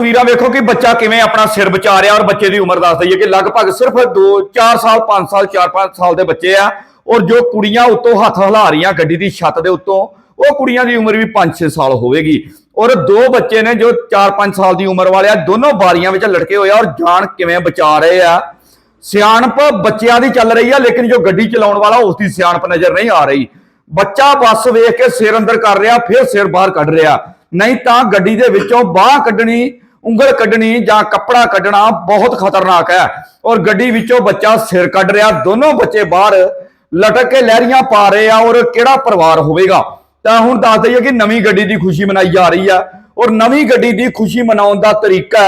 ਤਸਵੀਰਾਂ ਵੇਖੋ ਕਿ ਬੱਚਾ ਕਿਵੇਂ ਆਪਣਾ ਸਿਰ ਬਚਾ ਰਿਹਾ ਔਰ ਬੱਚੇ ਦੀ ਉਮਰ ਦੱਸ ਦਈਏ ਕਿ ਲਗਭਗ ਸਿਰਫ 2 4 ਸਾਲ 5 ਸਾਲ 4-5 ਸਾਲ ਦੇ ਬੱਚੇ ਆ ਔਰ ਜੋ ਕੁੜੀਆਂ ਉੱਤੋਂ ਹੱਥ ਹਿਲਾ ਰਹੀਆਂ ਗੱਡੀ ਦੀ ਛੱਤ ਦੇ ਉੱਤੋਂ, ਉਹ ਕੁੜੀਆਂ ਦੀ ਉਮਰ ਵੀ 5-6 ਸਾਲ ਹੋਵੇਗੀ ਔਰ ਦੋ ਬੱਚੇ ਨੇ ਜੋ 4-5 ਸਾਲ ਦੀ ਉਮਰ ਵਾਲੇ ਆ, ਦੋਨੋਂ ਬਾਰੀਆਂ ਵਿੱਚ ਲਟਕੇ ਹੋਏ ਆ ਔਰ ਜਾਨ ਕਿਵੇਂ ਬਚਾ ਰਹੇ ਆ। ਸਿਆਣਪ ਬੱਚਿਆਂ ਦੀ ਚੱਲ ਰਹੀ ਆ, ਲੇਕਿਨ ਜੋ ਗੱਡੀ ਚਲਾਉਣ ਵਾਲਾ ਉਸ ਦੀ ਸਿਆਣਪ ਨਜ਼ਰ ਨਹੀਂ ਆ ਰਹੀ। ਬੱਚਾ ਬੱਸ ਵੇਖ ਕੇ ਸਿਰ ਅੰਦਰ ਕਰ ਰਿਹਾ, ਫਿਰ ਸਿਰ ਬਾਹਰ ਕੱਢ ਰਿਹਾ। ਨਹੀਂ ਤਾਂ ਗੱਡੀ ਦੇ ਵਿੱਚੋਂ ਬਾਹ ਕੱਢਣੀ ਉਂਗਲ ਕੱਢਣੀ ਜਾਂ ਕੱਪੜਾ ਕੱਢਣਾ ਬਹੁਤ ਖਤਰਨਾਕ ਹੈ। ਔਰ ਗੱਡੀ ਵਿੱਚੋਂ ਬੱਚਾ ਸਿਰ ਕੱਢ ਰਿਹਾ, ਦੋਨੋਂ ਬੱਚੇ ਬਾਹਰ ਲਟਕ ਕੇ ਲਹਿਰੀਆਂ ਪਾ ਰਹੇ ਆ ਔਰ ਕਿਹੜਾ ਪਰਿਵਾਰ ਹੋਵੇਗਾ? ਤਾਂ ਹੁਣ ਦੱਸ ਦਈਏ ਕਿ ਨਵੀਂ ਗੱਡੀ ਦੀ ਖੁਸ਼ੀ ਮਨਾਈ ਜਾ ਰਹੀ ਆ। ਔਰ ਨਵੀਂ ਗੱਡੀ ਦੀ ਖੁਸ਼ੀ ਮਨਾਉਣ ਦਾ ਤਰੀਕਾ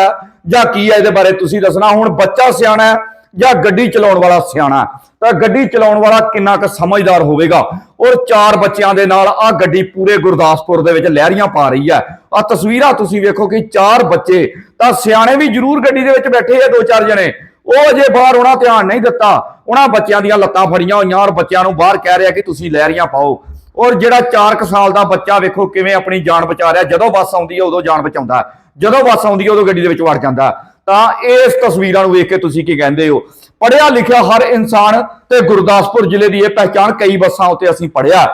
ਜਾਂ ਕੀ ਹੈ ਇਹਦੇ ਬਾਰੇ ਤੁਸੀਂ ਦੱਸਣਾ। ਹੁਣ ਬੱਚਾ ਸਿਆਣਾ ਹੈ ਜਾਂ ਗੱਡੀ ਚਲਾਉਣ ਵਾਲਾ ਸਿਆਣਾ ਤਾਂ ਗੱਡੀ ਚਲਾਉਣ ਵਾਲਾ ਕਿੰਨਾ ਕੁ ਸਮਝਦਾਰ ਹੋਵੇਗਾ। ਔਰ ਚਾਰ ਬੱਚਿਆਂ ਦੇ ਨਾਲ ਆ ਗੱਡੀ ਪੂਰੇ ਗੁਰਦਾਸਪੁਰ ਦੇ ਵਿੱਚ ਲਹਿਰੀਆਂ ਪਾ ਰਹੀ ਹੈ। ਆ ਤਸਵੀਰਾਂ ਤੁਸੀਂ ਵੇਖੋ ਕਿ ਚਾਰ ਬੱਚੇ, ਤਾਂ ਸਿਆਣੇ ਵੀ ਜ਼ਰੂਰ ਗੱਡੀ ਦੇ ਵਿੱਚ ਬੈਠੇ ਆ ਦੋ ਚਾਰ ਜਣੇ। ਉਹ ਅਜੇ ਬਾਹਰ ਉਹਨਾਂ ਧਿਆਨ ਨਹੀਂ ਦਿੱਤਾ। ਉਹਨਾਂ ਬੱਚਿਆਂ ਦੀਆਂ ਲੱਤਾਂ ਫੜੀਆਂ ਹੋਈਆਂ ਔਰ ਬੱਚਿਆਂ ਨੂੰ ਬਾਹਰ ਕਹਿ ਰਿਹਾ ਕਿ ਤੁਸੀਂ ਲਹਿਰੀਆਂ ਪਾਓ। ਔਰ ਜਿਹੜਾ 4 ਸਾਲ ਦਾ ਬੱਚਾ ਵੇਖੋ ਕਿਵੇਂ ਆਪਣੀ ਜਾਨ ਬਚਾ ਰਿਹਾ। ਜਦੋਂ ਬੱਸ ਆਉਂਦੀ ਹੈ ਉਦੋਂ ਜਾਨ ਬਚਾਉਂਦਾ। ਜਦੋਂ ਬੱਸ ਆਉਂਦੀ ਹੈ ਉਦੋਂ ਗੱਡੀ ਦੇ ਵਿੱਚ ਵੜ ਜਾਂਦਾ। ਤਾਂ ਇਸ ਤਸਵੀਰਾਂ ਨੂੰ ਵੇਖ ਕੇ ਤੁਸੀਂ ਕੀ ਕਹਿੰਦੇ ਹੋ? ਪੜਿਆ ਲਿਖਿਆ ਹਰ ਇਨਸਾਨ ਤੇ ਗੁਰਦਾਸਪੁਰ ਜ਼ਿਲ੍ਹੇ ਦੀ ਇਹ ਪਹਿਚਾਣ ਕਈ ਬੱਸਾਂ ਉੱਤੇ ਅਸੀਂ ਪੜਿਆ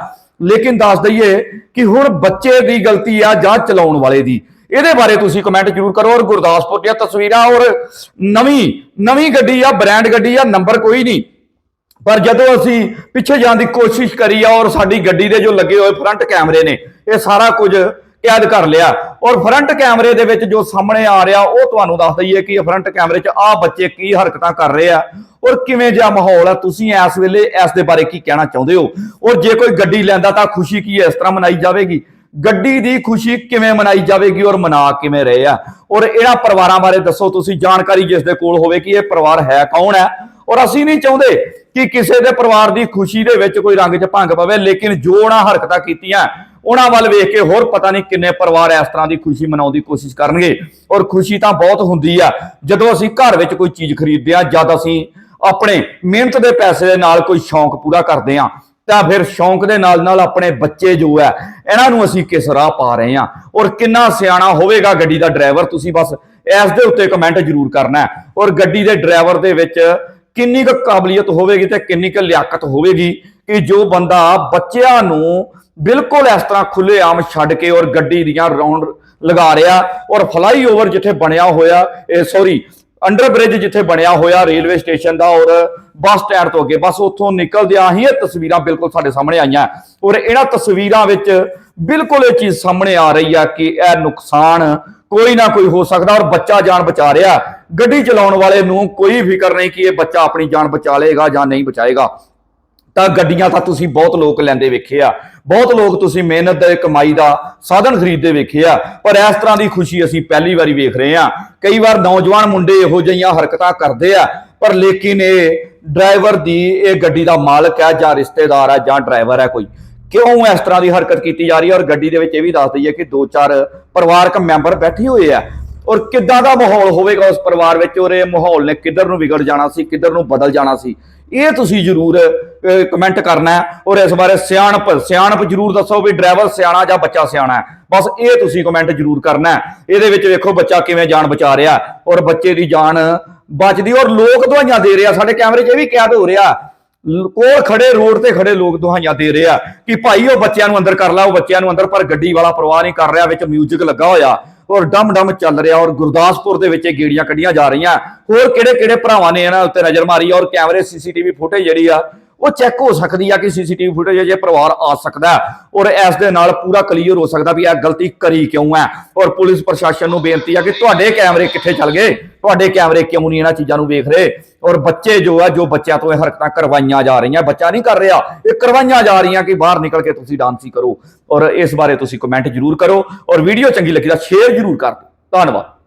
ਲੇਕਿਨ ਦੱਸ ਦਈਏ ਕਿ ਹੁਣ ਬੱਚੇ ਦੀ ਗਲਤੀ ਆ ਜਾਂ ਚਲਾਉਣ ਵਾਲੇ ਦੀ। ਇਹਦੇ ਬਾਰੇ ਤੁਸੀਂ ਕਮੈਂਟ ਜ਼ਰੂਰ ਕਰੋ ਔਰ ਗੁਰਦਾਸਪੁਰ ਦੀਆਂ ਤਸਵੀਰਾਂ ਔਰ ਨਵੀਂ ਨਵੀਂ ਗੱਡੀ ਆ ਬ੍ਰਾਂਡ ਗੱਡੀ ਆ ਨੰਬਰ ਕੋਈ ਨਹੀਂ। ਪਰ ਜਦੋਂ ਅਸੀਂ ਪਿੱਛੇ ਜਾਣ ਦੀ ਕੋਸ਼ਿਸ਼ ਕਰੀ ਆ ਔਰ ਸਾਡੀ ਗੱਡੀ ਦੇ ਜੋ ਲੱਗੇ ਹੋਏ ਫਰੰਟ ਕੈਮਰੇ ਨੇ, ਇਹ ਸਾਰਾ ਕੁਝ ਕੈਦ ਕਰ ਲਿਆ। ਔਰ ਫਰੰਟ ਕੈਮਰੇ ਦੇ ਵਿੱਚ ਜੋ ਸਾਹਮਣੇ ਆ ਰਿਹਾ, ਉਹ ਤੁਹਾਨੂੰ ਦੱਸ ਦਈਏ ਕਿ ਫਰੰਟ ਕੈਮਰੇ 'ਚ ਆਹ ਬੱਚੇ ਕੀ ਹਰਕਤਾਂ ਕਰ ਰਹੇ ਆ ਔਰ ਕਿਵੇਂ ਜਿਹਾ ਮਾਹੌਲ ਆ। ਤੁਸੀਂ ਇਸ ਵੇਲੇ ਇਸ ਦੇ ਬਾਰੇ ਕੀ ਕਹਿਣਾ ਚਾਹੁੰਦੇ ਹੋ? ਔਰ ਜੇ ਕੋਈ ਗੱਡੀ ਲੈਂਦਾ ਤਾਂ ਖੁਸ਼ੀ ਕੀ ਇਸ ਤਰ੍ਹਾਂ ਮਨਾਈ ਜਾਵੇਗੀ? ਗੱਡੀ ਦੀ ਖੁਸ਼ੀ ਕਿਵੇਂ ਮਨਾਈ ਜਾਵੇਗੀ ਔਰ ਮਨਾ ਕਿਵੇਂ ਰਹੇ ਆ? ਔਰ ਇਹਨਾਂ ਪਰਿਵਾਰਾਂ ਬਾਰੇ ਦੱਸੋ ਤੁਸੀਂ। ਜਾਣਕਾਰੀ ਜਿਸ ਦੇ ਕੋਲ ਹੋਵੇ ਕਿ ਇਹ ਪਰਿਵਾਰ ਹੈ ਕੌਣ ਹੈ? ਔਰ ਅਸੀਂ ਨਹੀਂ ਚਾਹੁੰਦੇ ਕਿ ਕਿਸੇ ਦੇ ਪਰਿਵਾਰ ਦੀ ਖੁਸ਼ੀ ਦੇ ਵਿੱਚ ਕੋਈ ਰੰਗ 'ਚ ਭੰਗ ਪਵੇ, ਲੇਕਿਨ ਜੋ ਉਹਨਾਂ ਹਰਕਤਾਂ ਕੀਤੀਆਂ ਉਹਨਾਂ ਵੱਲ ਵੇਖ ਕੇ ਹੋਰ ਪਤਾ ਨਹੀਂ ਕਿੰਨੇ ਪਰਿਵਾਰ ਇਸ ਤਰ੍ਹਾਂ ਦੀ ਖੁਸ਼ੀ ਮਨਾਉਣ ਦੀ ਕੋਸ਼ਿਸ਼ ਕਰਨਗੇ। ਔਰ ਖੁਸ਼ੀ ਤਾਂ ਬਹੁਤ ਹੁੰਦੀ ਆ। ਜਦੋਂ ਅਸੀਂ ਘਰ ਵਿੱਚ ਕੋਈ ਚੀਜ਼ ਖਰੀਦਦੇ ਆ, ਜਦ ਅਸੀਂ ਆਪਣੇ ਮਿਹਨਤ ਦੇ ਪੈਸੇ ਦੇ ਨਾਲ ਕੋਈ ਸ਼ੌਂਕ ਪੂਰਾ ਕਰਦੇ ਆ, ਤਾਂ ਫਿਰ ਸ਼ੌਂਕ ਦੇ ਨਾਲ ਨਾਲ ਆਪਣੇ ਬੱਚੇ ਜੋ ਹੈ ਇਹਨਾਂ ਨੂੰ ਅਸੀਂ ਕਿਸ ਰਾਹ ਪਾ ਰਹੇ ਆ? ਔਰ ਕਿੰਨਾ ਸਿਆਣਾ ਹੋਵੇਗਾ ਗੱਡੀ ਦਾ ਡਰਾਈਵਰ? ਤੁਸੀਂ ਬਸ ਇਸ ਦੇ ਉੱਤੇ ਕਮੈਂਟ ਜ਼ਰੂਰ ਕਰਨਾ ਔਰ ਗੱਡੀ ਦੇ ਡਰਾਈਵਰ ਦੇ ਵਿੱਚ ਕਿੰਨੀ ਕੁ ਕਾਬਲੀਅਤ ਹੋਵੇਗੀ ਤੇ ਕਿੰਨੀ ਕੁ ਲਿਆਕਤ ਹੋਵੇਗੀ? ਕਿ ਜੋ ਬੰਦਾ ਬੱਚਿਆਂ ਨੂੰ ਬਿਲਕੁਲ ਇਸ ਤਰ੍ਹਾਂ ਖੁੱਲੇ ਆਮ ਛੱਡ ਕੇ ਔਰ ਗੱਡੀ ਦੀਆਂ ਰਾਉਂਡ ਲਗਾ ਰਿਹਾ ਔਰ ਫਲਾਈਓਵਰ ਜਿੱਥੇ ਬਣਿਆ ਹੋਇਆ, ਇਹ ਸੌਰੀ ਅੰਡਰ ਬ੍ਰਿਜ ਜਿੱਥੇ ਬਣਿਆ ਹੋਇਆ ਰੇਲਵੇ ਸਟੇਸ਼ਨ ਦਾ ਔਰ ਬੱਸ ਸਟੈਂਡ ਤੋਂ ਅੱਗੇ, ਬਸ ਉੱਥੋਂ ਨਿਕਲਦਿਆਂ ਹੀ ਇਹ ਤਸਵੀਰਾਂ ਬਿਲਕੁਲ ਸਾਡੇ ਸਾਹਮਣੇ ਆਈਆਂ। ਔਰ ਇਹਨਾਂ ਤਸਵੀਰਾਂ ਵਿੱਚ ਬਿਲਕੁਲ ਇਹ ਚੀਜ਼ ਸਾਹਮਣੇ ਆ ਰਹੀ ਆ ਕਿ ਇਹ ਨੁਕਸਾਨ ਕੋਈ ਨਾ ਕੋਈ ਹੋ ਸਕਦਾ ਔਰ ਬੱਚਾ ਜਾਨ ਬਚਾ ਰਿਹਾ। ਗੱਡੀ ਚਲਾਉਣ ਵਾਲੇ ਨੂੰ ਕੋਈ ਫਿਕਰ ਨਹੀਂ ਕਿ ਇਹ ਬੱਚਾ ਆਪਣੀ ਜਾਨ ਬਚਾ ਲਏਗਾ ਜਾਂ ਨਹੀਂ ਬਚਾਏਗਾ। ਤਾਂ ਗੱਡੀਆਂ ਤਾਂ ਤੁਸੀਂ ਬਹੁਤ ਲੋਕ ਲੈਂਦੇ ਵੇਖੇ ਆ। ਬਹੁਤ ਲੋਕ ਤੁਸੀਂ ਮਿਹਨਤ ਦੇ, ਕਮਾਈ ਦਾ ਸਾਧਨ ਖਰੀਦਦੇ ਵੇਖੇ ਆ। ਪਰ ਇਸ ਤਰ੍ਹਾਂ ਦੀ ਖੁਸ਼ੀ ਅਸੀਂ ਪਹਿਲੀ ਵਾਰੀ ਵੇਖ ਰਹੇ ਆ। ਕਈ ਵਾਰ ਨੌਜਵਾਨ ਮੁੰਡੇ ਇਹੋ ਜਿਹੀਆਂ ਹਰਕਤਾਂ ਕਰਦੇ ਆ, ਪਰ ਲੇਕਿਨ ਇਹ ਡਰਾਈਵਰ ਦੀ ਇਹ ਗੱਡੀ ਦਾ ਮਾਲਕ ਹੈ ਜਾਂ ਰਿਸ਼ਤੇਦਾਰ ਹੈ ਜਾਂ ਡਰਾਈਵਰ ਹੈ ਕੋਈ। ਕਿਉਂ ਇਸ ਤਰ੍ਹਾਂ ਦੀ ਹਰਕਤ ਕੀਤੀ ਜਾ ਰਹੀ ਹੈ? ਔਰ ਗੱਡੀ ਦੇ ਵਿੱਚ ਇਹ ਵੀ ਦੱਸ ਦਈਏ ਕਿ ਦੋ ਚਾਰ ਪਰਿਵਾਰਕ ਮੈਂਬਰ ਬੈਠੇ ਹੋਏ ਆ। ਔਰ ਕਿੱਦਾਂ ਦਾ ਮਾਹੌਲ ਹੋਵੇਗਾ ਉਸ ਪਰਿਵਾਰ ਵਿੱਚ? ਔਰ ਇਹ ਮਾਹੌਲ ਨੇ ਕਿੱਧਰ ਨੂੰ ਵਿਗੜ ਜਾਣਾ ਸੀ, ਕਿੱਧਰ ਨੂੰ ਬਦਲ ਜਾਣਾ ਸੀ? ਇਹ ਤੁਸੀਂ ਜਰੂਰ ਕਮੈਂਟ ਕਰਨਾ ਹੈ ਔਰ ਇਸ ਬਾਰੇ ਸਿਆਣਪ ਸਿਆਣਪ ਜਰੂਰ ਦੱਸੋ ਵੀ ਡਰਾਈਵਰ ਸਿਆਣਾ ਜਾਂ ਬੱਚਾ ਸਿਆਣਾ ਹੈ। ਬਸ ਇਹ ਤੁਸੀਂ ਕਮੈਂਟ ਜਰੂਰ ਕਰਨਾ ਹੈ। ਇਹਦੇ ਵਿੱਚ ਵੇਖੋ ਬੱਚਾ ਕਿਵੇਂ ਜਾਨ ਬਚਾ ਰਿਹਾ ਔਰ ਬੱਚੇ ਦੀ ਜਾਨ ਬਚਦੀ ਔਰ ਲੋਕ ਦਵਾਈਆਂ ਦੇ ਰਿਹਾ। ਸਾਡੇ ਕੈਮਰੇ 'ਚ ਇਹ ਵੀ ਕੈਦ ਹੋ ਰਿਹਾ। ਕੋਲ ਖੜੇ ਰੋਡ ਤੇ ਖੜੇ ਲੋਕ ਦੁਹਾਈਆਂ ਦੇ ਰਹੇ। ਆ ਕਿ ਭਾਈ ਉਹ ਬੱਚਿਆਂ ਨੂੰ ਅੰਦਰ ਕਰ ਲਾ, ਉਹ ਬੱਚਿਆਂ ਨੂੰ ਅੰਦਰ, ਪਰ ਗੱਡੀ ਵਾਲਾ ਪਰਵਾਹ ਨਹੀਂ ਕਰ ਰਿਹਾ, ਵਿੱਚ ਮਿਊਜ਼ਿਕ ਲੱਗਾ ਹੋਇਆ। ਔਰ ਡਮ ਡਮ ਚੱਲ ਰਿਹਾ ਔਰ ਗੁਰਦਾਸਪੁਰ ਦੇ ਵਿੱਚ ਇਹ ਗੇੜੀਆਂ ਕੱਢੀਆਂ ਜਾ ਰਹੀਆਂ। ਹੋਰ ਕਿਹੜੇ ਕਿਹੜੇ ਭਰਾਵਾਂ ਨੇ ਇਹਨਾਂ ਉੱਤੇ ਨਜ਼ਰ ਮਾਰੀ ਔਰ ਕੈਮਰੇ, ਸੀਸੀਟੀਵੀ ਫੁਟੇਜ ਜਿਹੜੀ ਆ ਉਹ ਚੈੱਕ ਹੋ ਸਕਦੀ ਆ ਕਿ ਸੀਸੀਟੀਵੀ ਫੁਟੇਜ ਜੇ ਪਰਿਵਾਰ ਆ ਸਕਦਾ ਔਰ ਇਸ ਦੇ ਨਾਲ ਪੂਰਾ ਕਲੀਅਰ ਹੋ ਸਕਦਾ ਵੀ ਇਹ ਗਲਤੀ ਕਰੀ ਕਿਉਂ ਹੈ। ਔਰ ਪੁਲਿਸ ਪ੍ਰਸ਼ਾਸਨ ਨੂੰ ਬੇਨਤੀ ਆ ਕਿ ਤੁਹਾਡੇ ਕੈਮਰੇ ਕਿੱਥੇ ਚੱਲ ਗਏ? ਤੁਹਾਡੇ ਕੈਮਰੇ ਕਿਉਂ ਨਹੀਂ ਇਹਨਾਂ ਚੀਜ਼ਾਂ ਨੂੰ ਵੇਖ ਰਹੇ? ਔਰ ਬੱਚੇ ਜੋ ਆ, ਜੋ ਬੱਚਿਆਂ ਤੋਂ ਇਹ ਹਰਕਤਾਂ ਕਰਵਾਈਆਂ ਜਾ ਰਹੀਆਂ, ਬੱਚਾ ਨਹੀਂ ਕਰ ਰਿਹਾ, ਇਹ ਕਰਵਾਈਆਂ ਜਾ ਰਹੀਆਂ ਕਿ ਬਾਹਰ ਨਿਕਲ ਕੇ ਤੁਸੀਂ ਡਾਂਸੀ ਕਰੋ। ਔਰ ਇਸ ਬਾਰੇ ਤੁਸੀਂ ਕਮੈਂਟ ਜ਼ਰੂਰ ਕਰੋ ਔਰ ਵੀਡੀਓ ਚੰਗੀ ਲੱਗੀ ਤਾਂ ਸ਼ੇਅਰ ਜ਼ਰੂਰ ਕਰ ਦਿਓ। ਧੰਨਵਾਦ।